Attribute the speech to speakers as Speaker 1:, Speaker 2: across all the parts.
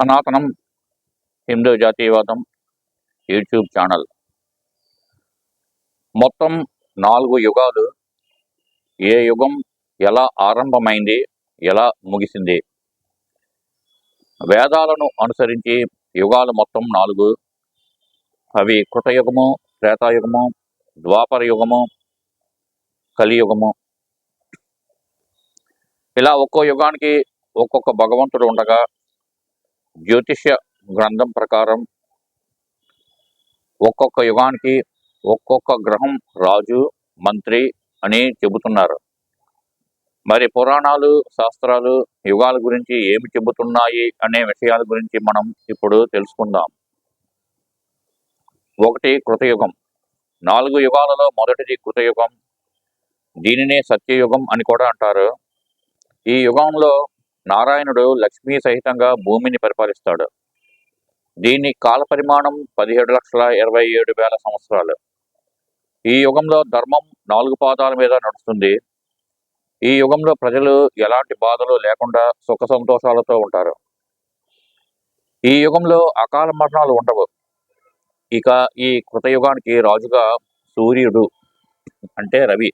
Speaker 1: సనాతనం హిందూ జాతీయవాదం YouTube channel. మొత్తం నాలుగు యుగాలు ఏ యుగం ఎలా ఆరంభమైంది ఎలా ముగిసింది? వేదాలను అనుసరించి యుగాలు మొత్తం నాలుగు. అవి కృతయుగము త్రేతాయుగము ద్వాపర యుగము కలియుగము. ఇలా ఒక్కో యుగానికి ఒక్కొక్క భగవంతుడు ఉండగా జ్యోతిష్య గ్రంథం ప్రకారం ఒక్కొక్క యుగానికి ఒక్కొక్క గ్రహం రాజు మంత్రి అని చెబుతున్నారు. మరి పురాణాలు శాస్త్రాలు యుగాల గురించి ఏమి చెబుతున్నాయి అనే విషయాల గురించి మనం ఇప్పుడు తెలుసుకుందాం. ఒకటి కృతయుగం. నాలుగు యుగాలలో మొదటిది కృతయుగం. దీనినే సత్యయుగం అని కూడా అంటారు. ఈ యుగంలో నారాయణుడు లక్ష్మీ సహితంగా భూమిని పరిపాలిస్తాడు. దీని కాల పరిమాణం పదిహేడు లక్షల ఇరవై ఏడు వేల సంవత్సరాలు. ఈ యుగంలో ధర్మం నాలుగు పాదాల మీద నడుస్తుంది. ఈ యుగంలో ప్రజలు ఎలాంటి బాధలు లేకుండా సుఖ సంతోషాలతో ఉంటారు. ఈ యుగంలో అకాల మరణాలు ఉండవు. ఇక ఈ కృతయుగానికి రాజుగా సూర్యుడు అంటే రవి.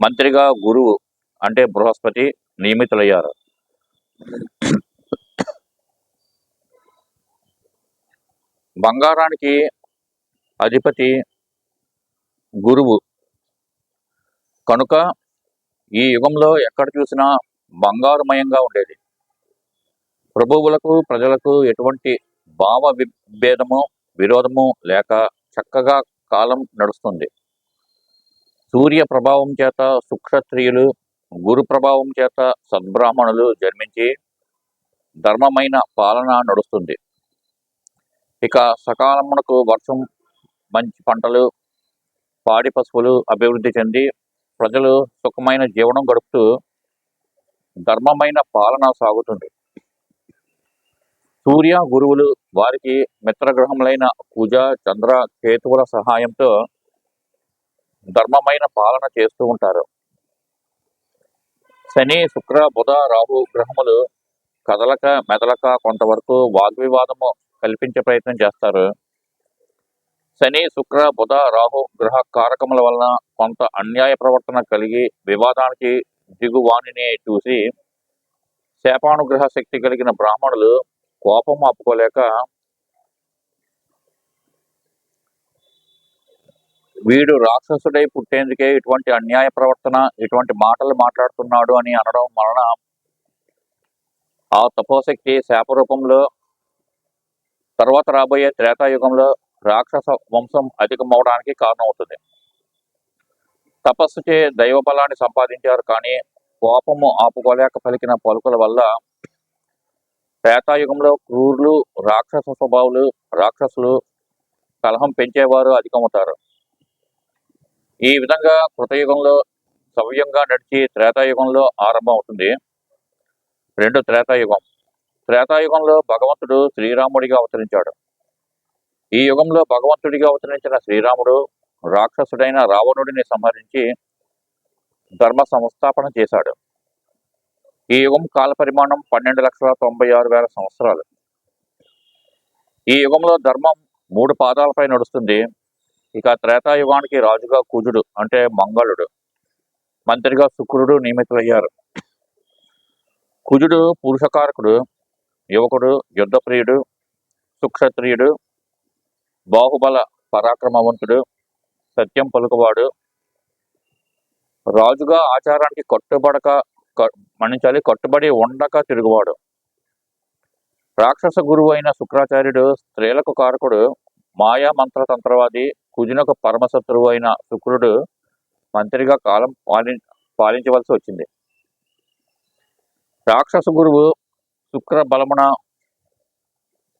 Speaker 1: మంత్రిగా గురువు అంటే బృహస్పతి నియమితులయ్యారు. బంగారానికి అధిపతి గురువు. కనుక ఈ యుగంలో ఎక్కడ చూసినా బంగారుమయంగా ఉండేది. ప్రభువులకు ప్రజలకు ఎటువంటి భావ విభేదము విరోధము లేక చక్కగా కాలం నడుస్తుంది. సూర్య ప్రభావం చేత సుక్షత్రియులు గురు ప్రభావం చేత సద్బ్రాహ్మణులు జన్మించి ధర్మమైన పాలన నడుస్తుంది. ఇక సకాలమునకు వర్షం మంచి పంటలు పాడి పశువులు అభివృద్ధి చెంది ప్రజలు సుఖమైన జీవనం గడుపుతూ ధర్మమైన పాలన సాగుతుంది. సూర్య గురువులు వారికి మిత్రగ్రహములైన కుజ చంద్ర కేతువుల సహాయంతో ధర్మమైన పాలన చేస్తూ ఉంటారు. శని శుక్ర బుధ రాహు గ్రహములు కదలక మెదలక కొంతవరకు వాగ్వివాదము కల్పించే ప్రయత్నం చేస్తారు. శని శుక్ర బుధ రాహు గ్రహ కారకముల వలన కొంత అన్యాయ ప్రవర్తన కలిగి వివాదానికి దిగువాణిని చూసి శాపానుగ్రహ శక్తి కలిగిన బ్రాహ్మణులు కోపం ఆపుకోలేక వీడు రాక్షసుడై పుట్టేందుకే ఇటువంటి అన్యాయ ప్రవర్తన ఇటువంటి మాటలు మాట్లాడుతున్నాడు అని అనడం వలన ఆ తపోశక్తి శాపరూపంలో తర్వాత రాబోయే త్రేతాయుగంలో రాక్షస వంశం అధికమవడానికి కారణమవుతుంది. తపస్సుచే దైవ బలాన్ని సంపాదించారు కానీ కోపము ఆపుకోలేక పలికిన పలుకుల వల్ల త్రేతాయుగంలో క్రూరులు రాక్షస స్వభావులు రాక్షసులు కలహం పెంచేవారు అధికమవుతారు. ఈ విధంగా కృతయుగంలో సవ్యంగా నడిచి త్రేతాయుగంలో ఆరంభం అవుతుంది రెండు త్రేతాయుగం. త్రేతాయుగంలో భగవంతుడు శ్రీరాముడిగా అవతరించాడు. ఈ యుగంలో భగవంతుడిగా అవతరించిన శ్రీరాముడు రాక్షసుడైన రావణుడిని సంహరించి ధర్మ సంస్థాపన చేశాడు. ఈ యుగం కాల పరిమాణం పన్నెండు లక్షల తొంభై ఆరు వేల సంవత్సరాలు. ఈ యుగంలో ధర్మం మూడు పాదాలపై నడుస్తుంది. ఇక త్రేతాయుగానికి రాజుగా కుజుడు అంటే మంగళుడు మంత్రిగా శుక్రుడు నియమితులయ్యారు. కుజుడు పురుషకారకుడు యువకుడు యుద్ధప్రియుడు సుక్షత్రియుడు బాహుబల పరాక్రమవంతుడు సత్యం పలుకువాడు. రాజుగా ఆచారానికి కట్టుబడక క- మన్నించాలి కట్టుబడి ఉండక తిరుగువాడు. రాక్షస గురువు అయిన శుక్రాచార్యుడు స్త్రీలకు కారకుడు మాయా మంత్ర తంత్రవాది కుజునకు పరమశత్రువు అయిన శుక్రుడు మంత్రిగా కాలం పాలి పాలించవలసి వచ్చింది. రాక్షస గురువు శుక్ర బలమున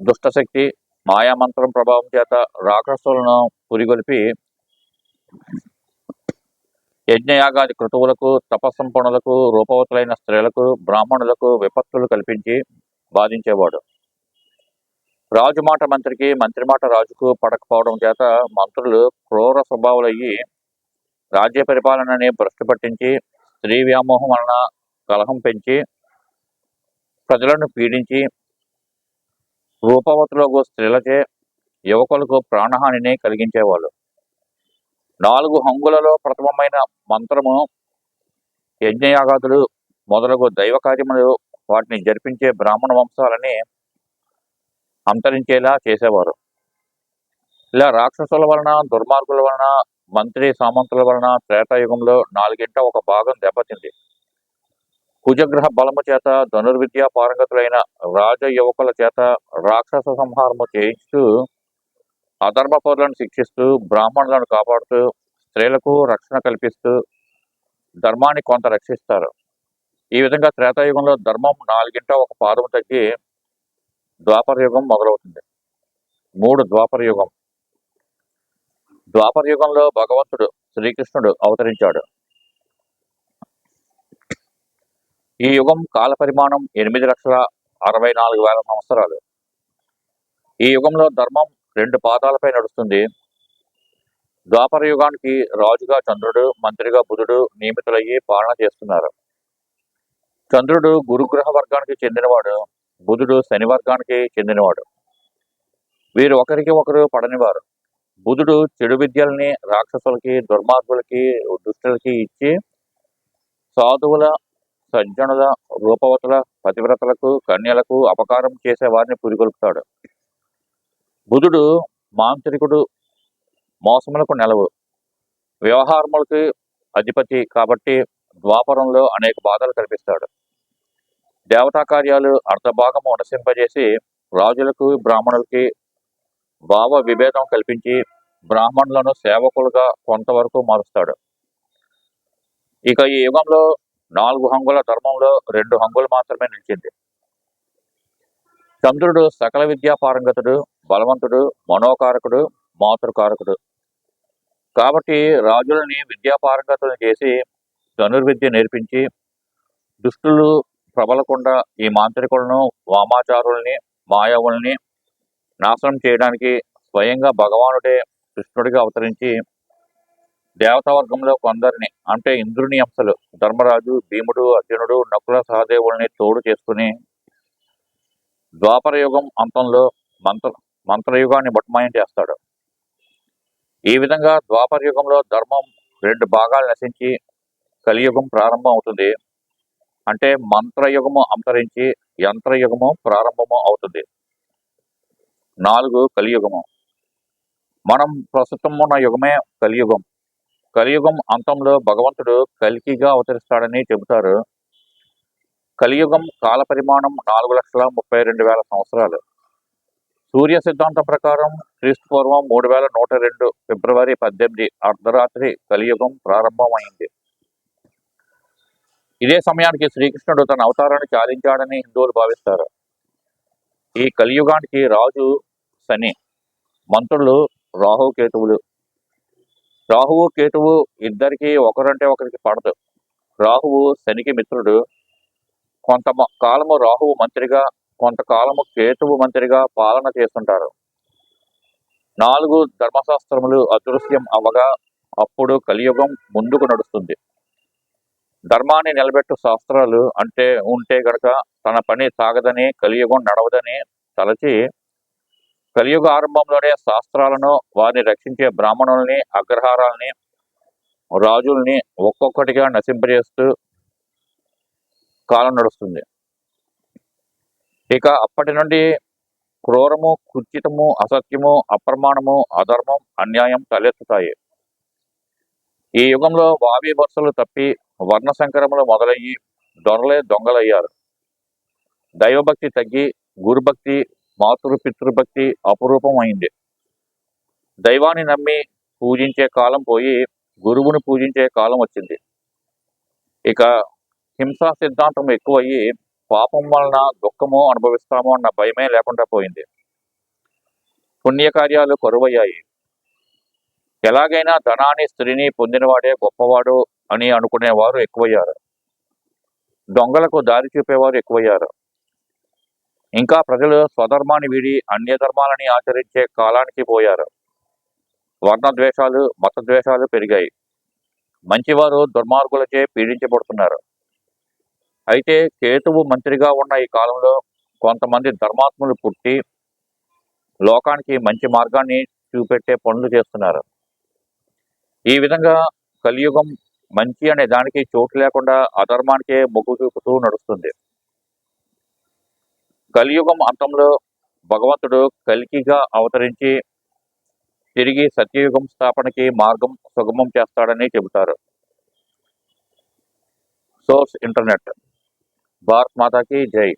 Speaker 1: దుష్టశక్తి మాయామంత్రం ప్రభావం చేత రాక్షసులను పురిగొలిపి యజ్ఞయాగాది క్రతువులకు తపస్సంపణులకు రూపవతులైన స్త్రీలకు బ్రాహ్మణులకు విపత్తులు కల్పించి బాధించేవాడు. రాజు మాట మంత్రికి మంత్రి మాట రాజుకు పడకపోవడం చేత మంత్రులు క్రూర స్వభావులయ్యి రాజ్య పరిపాలనని భ్రష్టు పట్టించి స్త్రీ వ్యామోహం వలన కలహం పెంచి ప్రజలను పీడించి రూపవతులకు స్త్రీలచే యువకులకు ప్రాణహానిని కలిగించేవాళ్ళు. నాలుగు హంగులలో ప్రథమమైన మంత్రము యజ్ఞయాగాదులు మొదలగు దైవ కార్యములు వాటిని జరిపించే బ్రాహ్మణ వంశాలని అంతరించేలా చేసేవారు. ఇలా రాక్షసుల వలన దుర్మార్గుల వలన మంత్రి సామంతుల వలన త్రేతాయుగంలో నాలుగింట ఒక భాగం దెబ్బతింది. కుజగ్రహ బలము చేత ధనుర్విద్యా పారంగతులైన రాజ యువకుల చేత రాక్షస సంహారము చేయిస్తూ అధర్మ పౌరులను శిక్షిస్తూ బ్రాహ్మణులను కాపాడుతూ స్త్రీలకు రక్షణ కల్పిస్తూ ధర్మాన్ని కొంత రక్షిస్తారు. ఈ విధంగా త్రేతాయుగంలో ధర్మం నాలుగింట ఒక పాదం తగ్గి ద్వాపర యుగం మొదలవుతుంది. మూడు ద్వాపర యుగం ద్వాపర యుగంలో భగవంతుడు శ్రీకృష్ణుడు అవతరించాడు. ఈ యుగం కాల పరిమాణం ఎనిమిది లక్షల అరవై నాలుగు వేల సంవత్సరాలు. ఈ యుగంలో ధర్మం రెండు పాదాలపై నడుస్తుంది. ద్వాపర యుగానికి రాజుగా చంద్రుడు మంత్రిగా బుధుడు నియమితులయ్యి పాలన చేస్తున్నారు. చంద్రుడు గురుగ్రహ వర్గానికి చెందినవాడు. బుధుడు శని వర్గానికి చెందినవాడు. వీరు ఒకరికి ఒకరు పడనివారు. బుధుడు చెడు విద్యల్ని రాక్షసులకి దుర్మార్గులకి దుష్టులకి ఇచ్చి సాధువుల సజ్జనుల రూపవతుల పతివ్రతలకు కన్యలకు అపకారం చేసే వారిని పురిగొల్పుతాడు. బుధుడు మాంత్రికుడు మోసములకు నెలవు. వ్యవహారములకి అధిపతి కాబట్టి ద్వాపరంలో అనేక బాధలు కల్పిస్తాడు. దేవతా కార్యాలు అర్ధభాగము నశింపజేసి రాజులకు బ్రాహ్మణులకి భావ విభేదం కల్పించి బ్రాహ్మణులను సేవకులుగా కొంతవరకు మారుస్తాడు. ఇక ఈ యుగంలో నాలుగు హంగుల ధర్మంలో రెండు హంగులు మాత్రమే నిలిచింది. చంద్రుడు సకల విద్యా పారంగతుడు బలవంతుడు మనోకారకుడు మాతృకారకుడు. కాబట్టి రాజులని విద్యాపారంగతులను చేసి ధనుర్విద్య నేర్పించి దుష్టులు ప్రబలకుండా ఈ మాంత్రికులను వామాచారుల్ని మాయావుల్ని నాశనం చేయడానికి స్వయంగా భగవానుడే కృష్ణుడిగా అవతరించి దేవతా వర్గంలో కొందరిని అంటే ఇంద్రుని అంశలు ధర్మరాజు భీముడు అర్జునుడు నకుల సహదేవుల్ని తోడు చేసుకుని ద్వాపర యుగం అంతంలో మంత్ర మంత్రయుగాన్ని మటుమాయం చేస్తాడు. ఈ విధంగా ద్వాపర యుగంలో ధర్మం రెండు భాగాలు నశించి కలియుగం ప్రారంభం అవుతుంది అంటే మంత్రయుగము అంతరించి యంత్రయుగము ప్రారంభము అవుతుంది. నాలుగు కలియుగము. మనం ప్రస్తుతం ఉన్న యుగమే కలియుగం. కలియుగం అంతంలో భగవంతుడు కలికిగా అవతరిస్తాడని చెబుతారు. కలియుగం కాల పరిమాణం నాలుగు లక్షల ముప్పై రెండు వేల సంవత్సరాలు. సూర్య సిద్ధాంతం ప్రకారం క్రీస్తు పూర్వం మూడు వేల నూట రెండు ఫిబ్రవరి పద్దెనిమిది అర్ధరాత్రి కలియుగం ప్రారంభమైంది. ఇదే సమయానికి శ్రీకృష్ణుడు తన అవతారాన్ని చాలించాడని హిందువులు భావిస్తారు. ఈ కలియుగానికి రాజు శని మంత్రులు రాహు కేతువులు. రాహువు కేతువు ఇద్దరికి ఒకరంటే ఒకరికి పడదు. రాహువు శనికి మిత్రుడు. కొంత మ- కాలము రాహువు మంత్రిగా కొంతకాలము కేతువు మంత్రిగా పాలన చేస్తుంటారు. నాలుగు ధర్మశాస్త్రములు అదృశ్యం అవగా అప్పుడు కలియుగం ముందుకు నడుస్తుంది. ధర్మాన్ని నిలబెట్టు శాస్త్రాలు అంటే ఉంటే గనక తన పని సాగదని కలియుగం నడవదని తలచి కలియుగ ఆరంభంలోనే శాస్త్రాలను వారిని రక్షించే బ్రాహ్మణుల్ని అగ్రహారాల్ని రాజుల్ని ఒక్కొక్కటిగా నశింపజేస్తూ కాలం నడుస్తుంది. ఇక అప్పటి నుండి క్రూరము కుర్చితము అసత్యము అప్రమాణము అధర్మం అన్యాయం తలెత్తుతాయి. ఈ యుగంలో వావి వరుసలు తప్పి వర్ణ సంకరములు మొదలయ్యి దొరలే దొంగలయ్యారు. దైవభక్తి తగ్గి గురుభక్తి మాతృ పితృభక్తి అపురూపం అయింది దైవాన్ని నమ్మి పూజించే కాలం పోయి గురువుని పూజించే కాలం వచ్చింది. ఇక హింసా సిద్ధాంతం ఎక్కువయ్యి పాపం వలన దుఃఖము అనుభవిస్తాము అన్న భయమే లేకుండా పోయింది. పుణ్యకార్యాలు కరువయ్యాయి. ఎలాగైనా ధనాన్ని స్త్రీని పొందినవాడే గొప్పవాడు అని అనుకునేవారు ఎక్కువయ్యారు. దొంగలకు దారి చూపేవారు ఎక్కువయ్యారు. ఇంకా ప్రజలు స్వధర్మాన్ని వీడి అన్య ధర్మాలని ఆచరించే కాలానికి పోయారు. వర్ణ ద్వేషాలు మత ద్వేషాలు పెరిగాయి. మంచివారు దుర్మార్గులచే పీడించబడుతున్నారు. అయితే కేతువు మంత్రిగా ఉన్న ఈ కాలంలో కొంతమంది ధర్మాత్ములు పుట్టి లోకానికి మంచి మార్గాన్ని చూపెట్టే పనులు చేస్తున్నారు. ఈ విధంగా కలియుగం మంచి అనే దానికి చోటు లేకుండా అధర్మానికే మొగ్గు చూపుతూ నడుస్తుంది. కలియుగం అంతంలో భగవంతుడు కలికిగా అవతరించి తిరిగి సత్యయుగం స్థాపనకి మార్గం సుగమం చేస్తాడని చెబుతారు. Source internet. భారత్ మాతాకి జై.